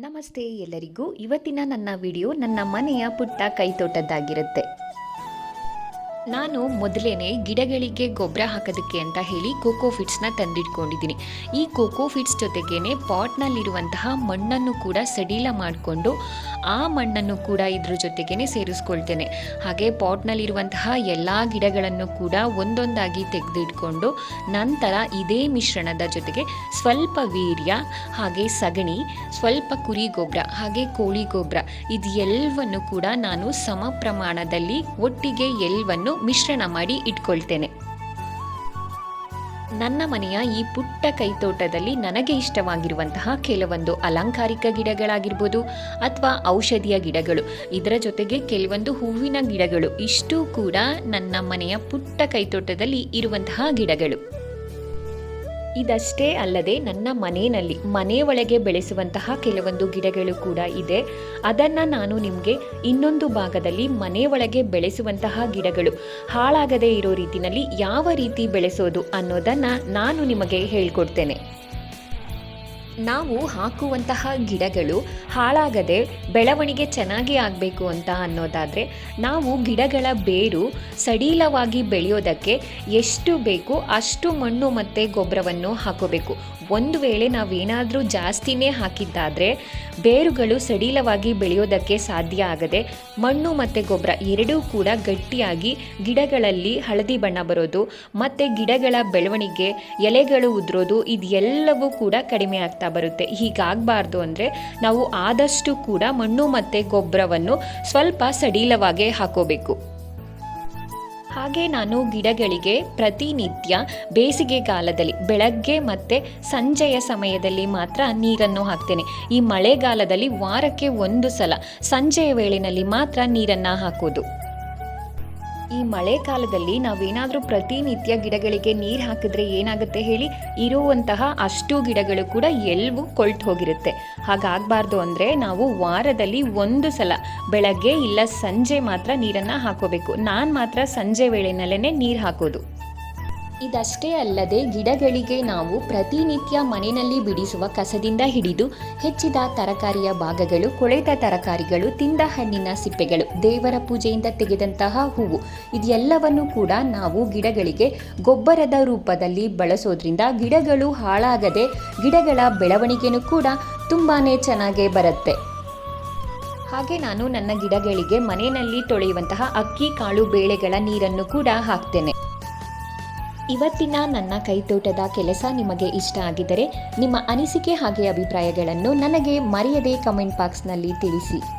ನಮಸ್ತೆ ಎಲ್ಲರಿಗೂ. ಇವತ್ತಿನ ನನ್ನ ವಿಡಿಯೋ ನನ್ನ ಮನೆಯ ಪುಟ್ಟ ಕೈತೋಟದ್ದಾಗಿರುತ್ತೆ. ನಾನು ಮೊದಲೇನೆ ಗಿಡಗಳಿಗೆ ಗೊಬ್ಬರ ಹಾಕೋದಕ್ಕೆ ಅಂತ ಹೇಳಿ ಕೋಕೋ ಫಿಟ್ಸ್ನ ತಂದಿಟ್ಕೊಂಡಿದ್ದೀನಿ. ಈ ಕೋಕೋ ಫಿಟ್ಸ್ ಜೊತೆಗೇನೆ ಪಾಟ್ನಲ್ಲಿರುವಂತಹ ಮಣ್ಣನ್ನು ಕೂಡ ಸಡಿಲ ಮಾಡಿಕೊಂಡು ಆ ಮಣ್ಣನ್ನು ಕೂಡ ಇದ್ರ ಜೊತೆಗೇನೆ ಸೇರಿಸ್ಕೊಳ್ತೇನೆ. ಹಾಗೆ ಪಾಟ್ನಲ್ಲಿರುವಂತಹ ಎಲ್ಲ ಗಿಡಗಳನ್ನು ಕೂಡ ಒಂದೊಂದಾಗಿ ತೆಗೆದಿಟ್ಕೊಂಡು ನಂತರ ಇದೇ ಮಿಶ್ರಣದ ಜೊತೆಗೆ ಸ್ವಲ್ಪ ವೀರ್ಯ, ಹಾಗೆ ಸಗಣಿ, ಸ್ವಲ್ಪ ಕುರಿ ಗೊಬ್ಬರ, ಹಾಗೆ ಕೋಳಿ ಗೊಬ್ಬರ ಇದು ಎಲ್ಲವನ್ನು ಕೂಡ ನಾನು ಸಮ ಪ್ರಮಾಣದಲ್ಲಿ ಒಟ್ಟಿಗೆ ಎಲ್ಲವನ್ನು ಮಿಶ್ರಣ ಮಾಡಿ ಇಟ್ಕೊಳ್ತೇನೆ. ನನ್ನ ಮನೆಯ ಈ ಪುಟ್ಟ ಕೈತೋಟದಲ್ಲಿ ನನಗೆ ಇಷ್ಟವಾಗಿರುವಂತಹ ಕೆಲವೊಂದು ಅಲಂಕಾರಿಕ ಗಿಡಗಳಾಗಿರ್ಬೋದು ಅಥವಾ ಔಷಧಿಯ ಗಿಡಗಳು. ಇದರ ಜೊತೆಗೆ ಕೆಲವೊಂದು ಹೂವಿನ ಗಿಡಗಳು. ಇಷ್ಟು ಕೂಡ ನನ್ನ ಮನೆಯ ಪುಟ್ಟ ಕೈತೋಟದಲ್ಲಿ ಇರುವಂತಹ ಗಿಡಗಳು. ಇದಷ್ಟೇ ಅಲ್ಲದೆ ನನ್ನ ಮನೆಯಲ್ಲಿ, ಮನೆ ಒಳಗೆ ಬೆಳೆಸುವಂತಹ ಕೆಲವೊಂದು ಗಿಡಗಳು ಕೂಡ ಇದೆ. ಅದನ್ನು ನಾನು ನಿಮಗೆ ಇನ್ನೊಂದು ಭಾಗದಲ್ಲಿ ಮನೆ ಒಳಗೆ ಬೆಳೆಸುವಂತಹ ಗಿಡಗಳು. ಹಾಳಾಗದೇ ಇರೋ ರೀತಿಯಲ್ಲಿ ಯಾವ ರೀತಿ ಬೆಳೆಸೋದು ಅನ್ನೋದನ್ನು ನಾನು ನಿಮಗೆ ಹೇಳ್ಕೊಡ್ತೇನೆ. ನಾವು ಹಾಕುವಂತಹ ಗಿಡಗಳು ಹಾಳಾಗದೆ ಬೆಳವಣಿಗೆ ಚೆನ್ನಾಗಿ ಆಗಬೇಕು ಅಂತ ಅನ್ನೋದಾದರೆ ನಾವು ಗಿಡಗಳ ಬೇರು ಸಡಿಲವಾಗಿ ಬೆಳೆಯೋದಕ್ಕೆ ಎಷ್ಟು ಬೇಕು ಅಷ್ಟು ಮಣ್ಣು ಮತ್ತು ಗೊಬ್ಬರವನ್ನು ಹಾಕೋಬೇಕು. ಒಂದು ವೇಳೆ ನಾವೇನಾದರೂ ಜಾಸ್ತಿನೇ ಹಾಕಿದ್ದಾದರೆ ಬೇರುಗಳು ಸಡಿಲವಾಗಿ ಬೆಳೆಯೋದಕ್ಕೆ ಸಾಧ್ಯ ಆಗದೆ ಮಣ್ಣು ಮತ್ತು ಗೊಬ್ಬರ ಎರಡೂ ಕೂಡ ಗಟ್ಟಿಯಾಗಿ ಗಿಡಗಳಲ್ಲಿ ಹಳದಿ ಬಣ್ಣ ಬರೋದು ಮತ್ತು ಗಿಡಗಳ ಬೆಳವಣಿಗೆ ಎಲೆಗಳು ಉದುರೋದು ಇದೆಲ್ಲವೂ ಕೂಡ ಕಡಿಮೆ ಆಗ್ತಾ ಬರುತ್ತೆ. ಹೀಗಾಗಬಾರ್ದು ಅಂದರೆ ನಾವು ಆದಷ್ಟು ಕೂಡ ಮಣ್ಣು ಮತ್ತು ಗೊಬ್ಬರವನ್ನು ಸ್ವಲ್ಪ ಸಡಿಲವಾಗಿ ಹಾಕೋಬೇಕು. ಹಾಗೆ ನಾನು ಗಿಡಗಳಿಗೆ ಪ್ರತಿನಿತ್ಯ ಬೇಸಿಗೆಗಾಲದಲ್ಲಿ ಬೆಳಗ್ಗೆ ಮತ್ತು ಸಂಜೆಯ ಸಮಯದಲ್ಲಿ ಮಾತ್ರ ನೀರನ್ನು ಹಾಕ್ತೇನೆ. ಈ ಮಳೆಗಾಲದಲ್ಲಿ ವಾರಕ್ಕೆ ಒಂದು ಸಲ, ಸಂಜೆಯ ವೇಳೆಯಲ್ಲಿ ಮಾತ್ರ ನೀರನ್ನು ಹಾಕೋದು. ಈ ಮಳೆಗಾಲದಲ್ಲಿ ನಾವೇನಾದರೂ ಪ್ರತಿನಿತ್ಯ ಗಿಡಗಳಿಗೆ ನೀರು ಹಾಕಿದ್ರೆ ಏನಾಗುತ್ತೆ ಹೇಳಿ, ಇರುವಂತಹ ಅಷ್ಟು ಗಿಡಗಳು ಕೂಡ ಎಲ್ಲವೂ ಕೊಳ್ತು ಹೋಗಿರುತ್ತೆ. ಹಾಗಾಗಬಾರ್ದು ಅಂದರೆ ನಾವು ವಾರದಲ್ಲಿ ಒಂದು ಸಲ ಬೆಳಗ್ಗೆ ಇಲ್ಲ ಸಂಜೆ ಮಾತ್ರ ನೀರನ್ನು ಹಾಕೋಬೇಕು. ನಾನು ಮಾತ್ರ ಸಂಜೆ ವೇಳೆನಲ್ಲೇ ನೀರು ಹಾಕೋದು. ಇದಷ್ಟೇ ಅಲ್ಲದೆ ಗಿಡಗಳಿಗೆ ನಾವು ಪ್ರತಿನಿತ್ಯ ಮನೆಯಲ್ಲಿ ಬಿಡಿಸುವ ಕಸದಿಂದ ಹಿಡಿದು ಹೆಚ್ಚಿದ ತರಕಾರಿಯ ಭಾಗಗಳು, ಕೊಳೆತ ತರಕಾರಿಗಳು, ತಿಂದ ಹಣ್ಣಿನ ಸಿಪ್ಪೆಗಳು, ದೇವರ ಪೂಜೆಯಿಂದ ತೆಗೆದಂತಹ ಹೂವು. ಇದೆಲ್ಲವನ್ನು ಕೂಡ ನಾವು ಗಿಡಗಳಿಗೆ ಗೊಬ್ಬರದ ರೂಪದಲ್ಲಿ ಬಳಸೋದ್ರಿಂದ ಗಿಡಗಳು ಹಾಳಾಗದೆ ಗಿಡಗಳ ಬೆಳವಣಿಗೆನೂ ಕೂಡ ತುಂಬಾ ಚೆನ್ನಾಗೇ ಬರುತ್ತೆ. ಹಾಗೆ ನಾನು ನನ್ನ ಗಿಡಗಳಿಗೆ ಮನೆಯಲ್ಲಿ ತೊಳೆಯುವಂತಹ ಅಕ್ಕಿ, ಕಾಳು, ಬೇಳೆಗಳ ನೀರನ್ನು ಕೂಡ ಹಾಕ್ತೇನೆ. ಇವತ್ತಿನ ನನ್ನ ಕೈತೋಟದ ಕೆಲಸ ನಿಮಗೆ ಇಷ್ಟ ಆಗಿದ್ದರೆ ನಿಮ್ಮ ಅನಿಸಿಕೆ ಹಾಗೆ ಅಭಿಪ್ರಾಯಗಳನ್ನು ನನಗೆ ಮರೆಯದೆ ಕಮೆಂಟ್ ಬಾಕ್ಸ್ನಲ್ಲಿ ತಿಳಿಸಿ.